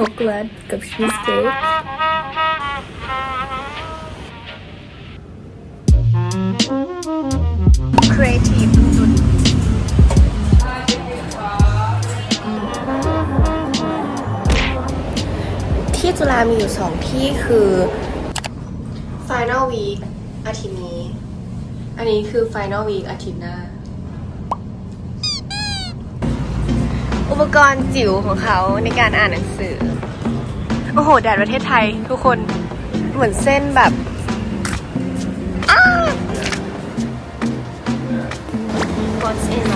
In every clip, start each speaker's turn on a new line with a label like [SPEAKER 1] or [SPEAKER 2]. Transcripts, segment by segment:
[SPEAKER 1] ช็อกโกแลตกับชีสเค้กครีเอทีฟสุดๆที่จุฬามีอยู่สองที่คือ Final Week อาทิตย์นี้ อันนี้คือ Final Week อาทิตย์หน้า กรณ์จิ๋วของเขาในการอ่านหนังสือ โอ้โห แดดประเทศไทยทุกคนเหมือนเส้นแบบอ้า
[SPEAKER 2] What's in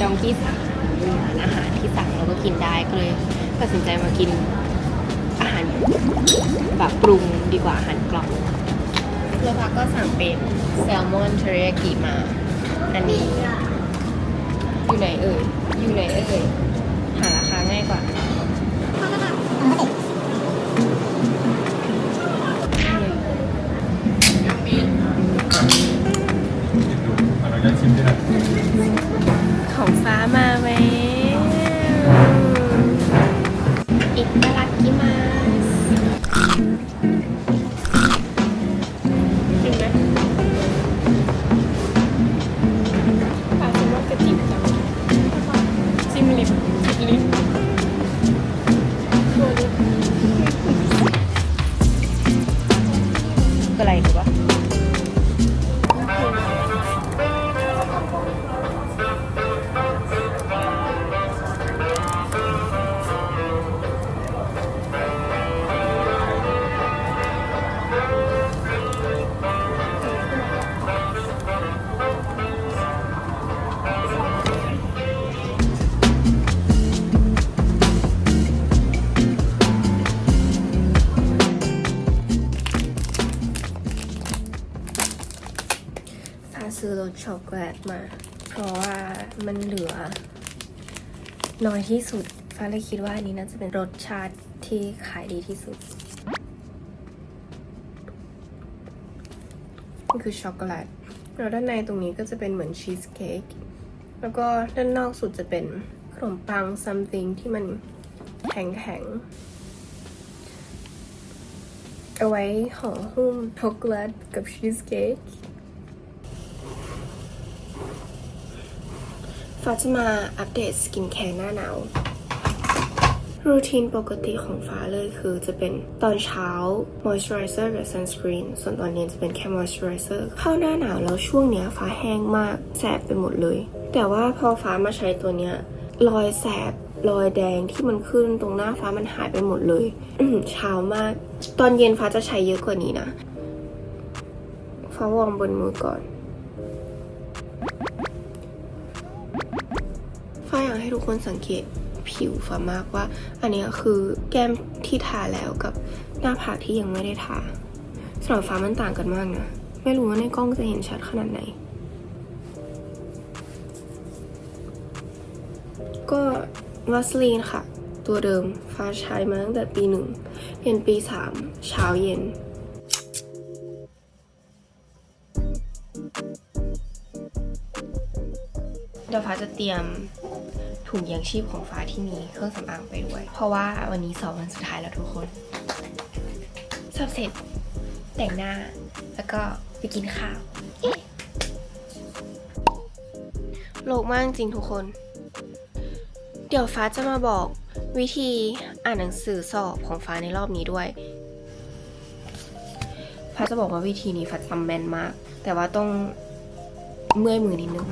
[SPEAKER 2] ดองกี้สั่งร้านอาหารที่สั่งเราก็กินได้ก็เลยตัดสินใจมากินอาหารแบบปรุงดีกว่าอาหารกล่องแล้วพักก็สั่งเป็นแซลมอนเทริยากิมา อันนี้ อยู่ไหนเอ่ย อยู่ไหนเอ่ย หาราคาง่ายกว่า
[SPEAKER 3] เราจะชิมด้วยนะ
[SPEAKER 1] ของฟ้ามาไสช็อกโกแลตมา เพราะว่ามันเหลือ น้อยที่สุด ฟ้าเลยคิดว่าอันนี้น่าจะเป็นรสชาติที่ขายดีที่สุดนี่คือช็อกโกแลตแล้วด้านในตรงนี้ก็จะเป็นเหมือนชีสเค้กแล้วก็ด้านนอกสุดจะเป็นขนมปัง something ที่มันแข็งๆเอาไว้ห่อหุ้มช็อกโกแลตกับชีสเค้ก ฟ้าจะมาอัปเดตสกินแคร์หน้าหนาวรูทีนปกติของฟ้าเลยคือจะเป็นตอนเช้า moisturizer กับ sunscreen ส่วนตอนเย็นจะเป็นแค่ moisturizer เข้าหน้าหนาวแล้วช่วงเนี้ยฟ้าแห้งมากแสบไปหมดเลย แต่ว่าพอฟ้ามาใช้ตัวเนี้ยรอยแสบรอยแดงที่มันขึ้นตรงหน้าฟ้ามันหายไปหมดเลยเช้ามาก ตอนเย็นฟ้าจะใช้เยอะกว่านี้นะฟ้าวอร์มบนมือก่อน ให้ทุกคนสังเกตผิวฟ้ามากว่า อันนี้คือแก้มที่ทาแล้วกับหน้าผากที่ยังไม่ได้ทาสำหรับฟ้ามันต่างกันมากนะ ไม่รู้ว่าในกล้องจะเห็นชัดขนาดไหน ก็วัสลีนค่ะ ตัวเดิมฟ้าใช้มาตั้งแต่ปีหนึ่งเรียนปีสามเช้าเย็นเดี๋ยวฟ้าจะเตรียม ถุงยางชีพของฟ้าที่มีเครื่องสำอางไปด้วย เพราะว่าวันนี้สอบวันสุดท้ายแล้วทุกคนสอบเสร็จแต่งหน้าแล้วก็ไปกินข้าวโลกมากจริงทุกคน เดี๋ยวฟ้าจะมาบอกวิธีอ่านหนังสือสอบของฟ้าในรอบนี้ด้วย ฟ้าจะบอกว่าวิธีนี้ฟ้าจำแม่นมาก แต่ว่าต้องเมื่อยมือนิดนึง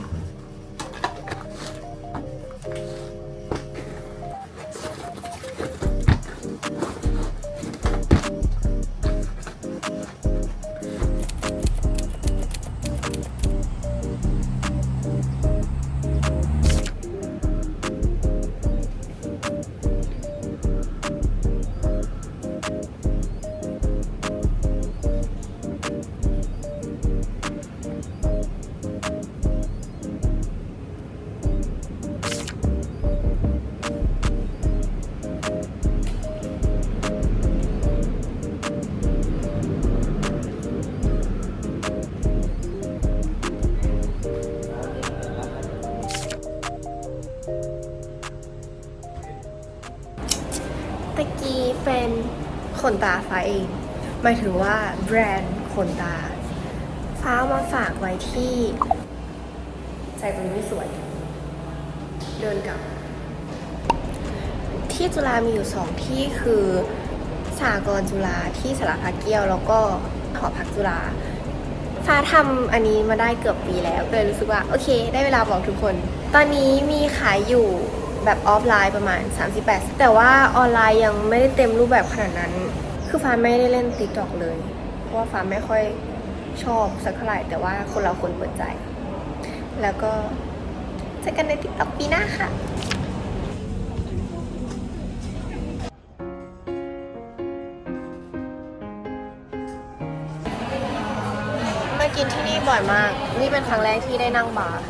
[SPEAKER 1] ตะกี้เป็นขนตาฟ้าเอง หมายถึงว่าแบรนด์ขนตา ฟ้ามาฝากไว้ที่ใจตรงนี้ไม่สวย เดินกลับ ที่จุฬามีอยู่สองที่คือสากรจุฬาที่สารพัดเกี้ยว แล้วก็หอพักจุฬาฟ้าทำอันนี้มาได้เกือบปีแล้วก็เลยรู้สึกว่า โอเค ได้เวลาบอกทุกคน ตอนนี้มีขายอยู่แบบออฟไลน์ประมาณ 38 แต่ว่าออนไลน์ยังไม่ได้เต็มรูปแบบขนาดนั้น คือฟ้าไม่ได้เล่น t ิ k t o k เลย เพราะว่าฟ้าไม่ค่อยชอบสักเท่าไหร่ แต่ว่าคนเราคนเปิดใจ แล้วก็เจอกันใน t ิ k t o k ปีหน้าค่ะมากินที่นี่บ่อยมาก นี่เป็นครั้งแรกที่ได้นั่งบาร์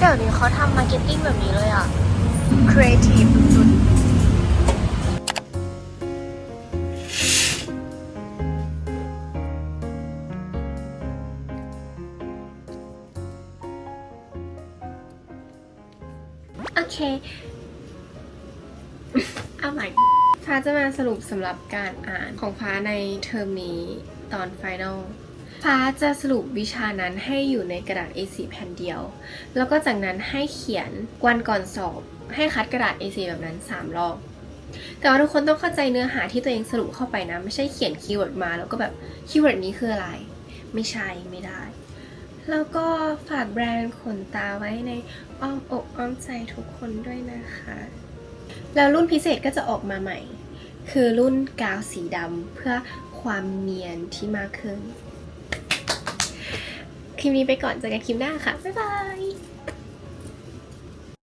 [SPEAKER 1] เดี๋ยวนี้เขาทำมาร์เก็ตติ้งแบบนี้เลยอะครีเอทีฟสุดโอเค เอาใหม่ ฟ้าจะมาสรุปสำหรับการอ่านของฟ้าในเทอมนี้ตอนไฟนอล ฟ้าจะสรุปวิชานั้นให้อยู่ในกระดาษ A4 แผ่นเดียว แล้วก็จากนั้นให้เขียนวันก่อนสอบให้คัดกระดาษ A4 แบบนั้น 3 รอบ แต่ว่าทุกคนต้องเข้าใจเนื้อหาที่ตัวเองสรุปเข้าไปนะ ไม่ใช่เขียนคีย์เวิร์ดมาแล้วก็แบบคีย์เวิร์ดนี้คืออะไร ไม่ใช่ไม่ได้ แล้วก็ฝากแบรนด์ขนตาไว้ในอ้อมอกอ้อมใจทุกคนด้วยนะคะ แล้วรุ่นพิเศษก็จะออกมาใหม่ คือรุ่นกาวสีดำเพื่อความเนียนที่มากขึ้น คลิปนี้ไปก่อนเจอกันคลิปหน้าค่ะ บ๊ายบาย